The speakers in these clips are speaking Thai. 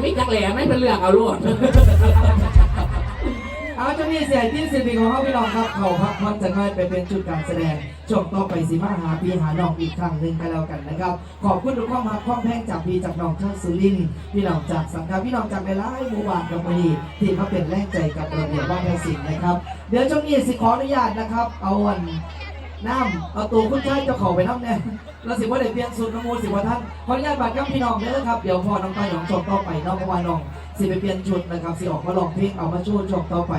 ไม่จักแหล่ไม่เป็นเรื่องเอาลูกเอาจะมีเสียที่ศิลปินของเขาพี่น้องครับเขาพักผ่อนจะน้อยไปเป็นชุดการแสดงช่วงต่อไปสิมาหาพี่หาน้องอีกครั้งหนึ่งกันแล้วกันนะครับ ขอบคุณทุกความรักความแพงจากพี่จากน้องชาวสุรินทร์พี่น้องจากสังกัดพี่น้องจากในไล่หมู่บ้านกับมณีที่มาเป็นแรงใจกับระเบียบว่าแพสิงนะครับ เดี๋ยวช่วงนี้สิขออนุญาตนะครับ เอาวัน น้ำเอาตัวคุณชายเจ้าของไปน้ำแน่เราสิว่าได้เปลี่ยนสูตรน้ำมูลสิว่าท่านขออนุญาตบาดกับพี่น้องเด้อครับเดี๋ยวพอน้องตายน้องชมต่อไปน้องเพราะว่าน้องสิไปเปลี่ยนชุดนะครับสิออกมาลองเพลงเอามาโชว์ชมต่อไป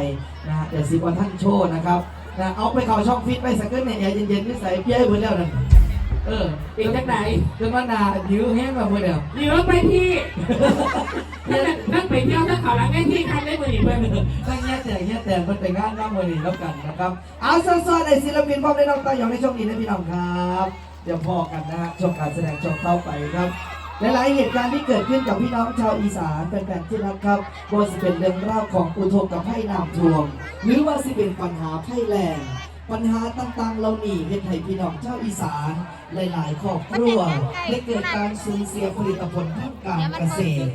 นะฮะเดี๋ยวสิว่าท่านโชว์นะครับนะเอาไปเข้าช่องฟิตไปสักเกินเนี่ยเย็นๆนิสัยเพี้ยให้เพื่อแล้วนั่น เอออีกจักไหนจนว่าหนายื้อแห้งแบบเพื่อนเนี่ยเยอะไปพี่นั่นน่ะนั่นไปเที่ยวถ้าเขาหลังไอ้ที่คันได้มืออีกเพื่อนตั้งแง่แต่แง่แต่มันแต่งงานน้ำมือนี่แล้วกันนะครับ เอาซ้อนๆในศิลปินพร้อมในน้องตาหยองในช่วงนี้นะพี่น้องครับ เดี๋ยวพอกันนะฮะช่วงการแสดงช่วงต่อไปครับหลายๆเหตุการณ์ที่เกิดขึ้นกับพี่น้องชาวอีสานเป็นแฟนๆที่รักครับว่าสิเป็นเรื่องราวของอุทกกับไพ่น้ำท่วม หรือว่าสิเป็นปัญหาไพ่แรง ปัญหาต่างๆเหล่านี้เป็นให้พี่น้องชาวอีสาน หลายๆ ครอบครัวได้เกิดการสูญเสียผลิตผลทางการเกษตร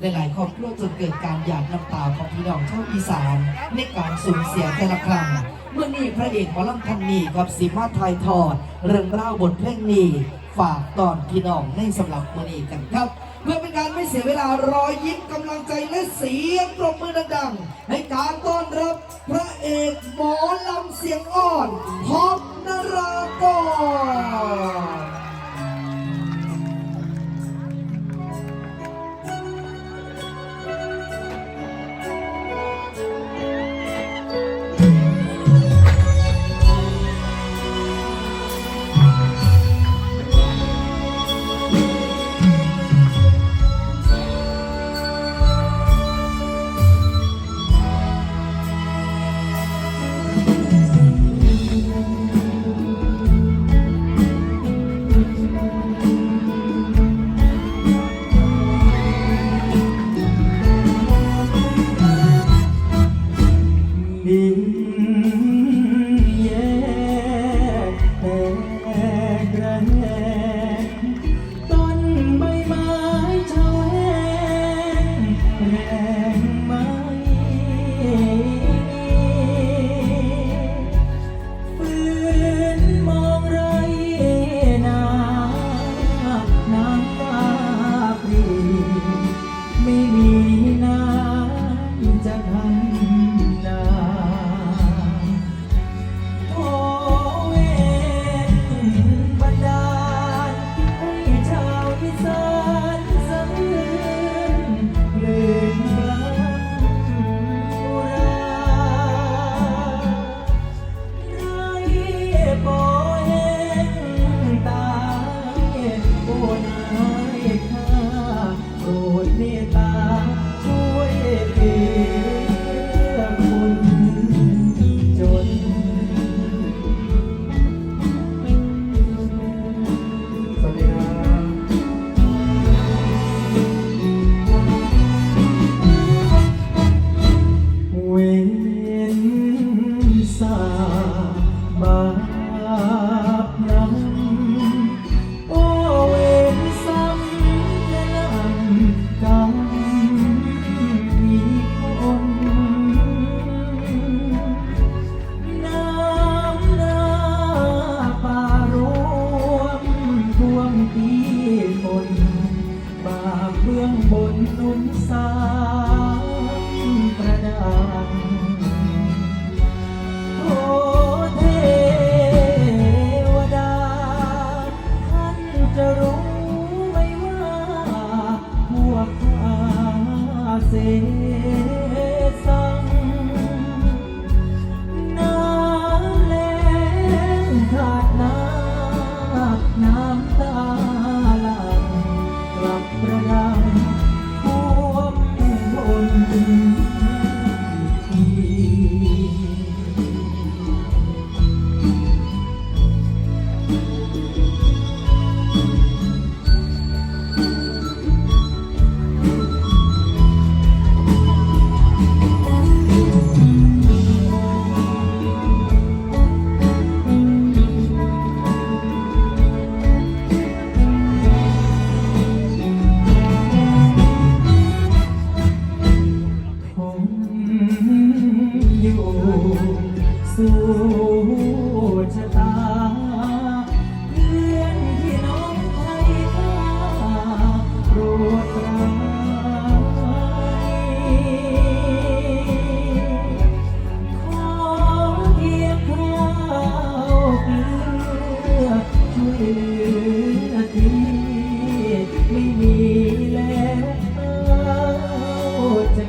หลายๆ ครอบครัวจนเกิดการหยาดน้ำตาของพี่น้องชาวอีสานในการสูญเสียแต่ละครั้งเมื่อนี้พระเอกหมอลำท่านนี้กับสีมาไทยทอด เรื่องราวบทเพลงนี้ฝากตอนพี่น้องในสำหรับมื่อนี้กันครับเพื่อเป็นการไม่เสียเวลารอยยิ้มกำลังใจและเสียงปรบมือดังๆให้การต้อนรับพระเอกหมอลำเสียงอ่อนพอ บนนุ่นสา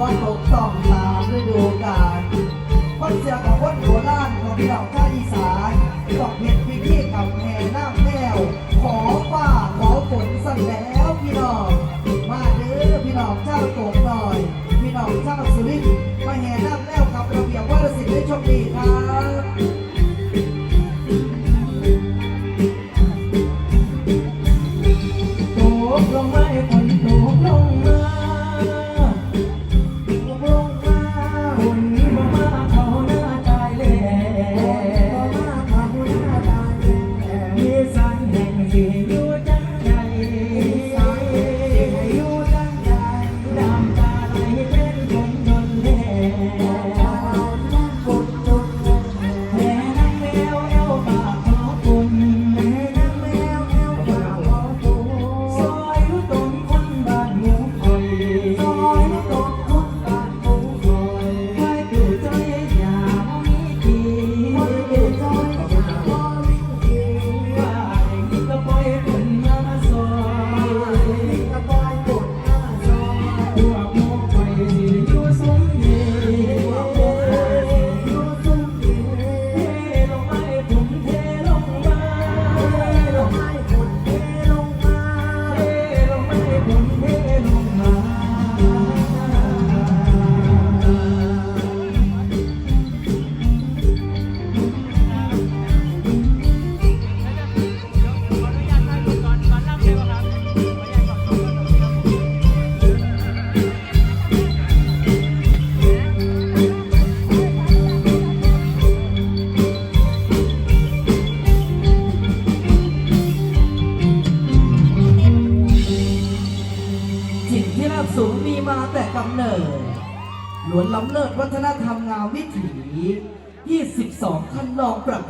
พนตกสองสามฤดูกาล Oh. ล้วนล้ำเลิศวัฒนธรรมงามวิถี 22 คันลองปรับ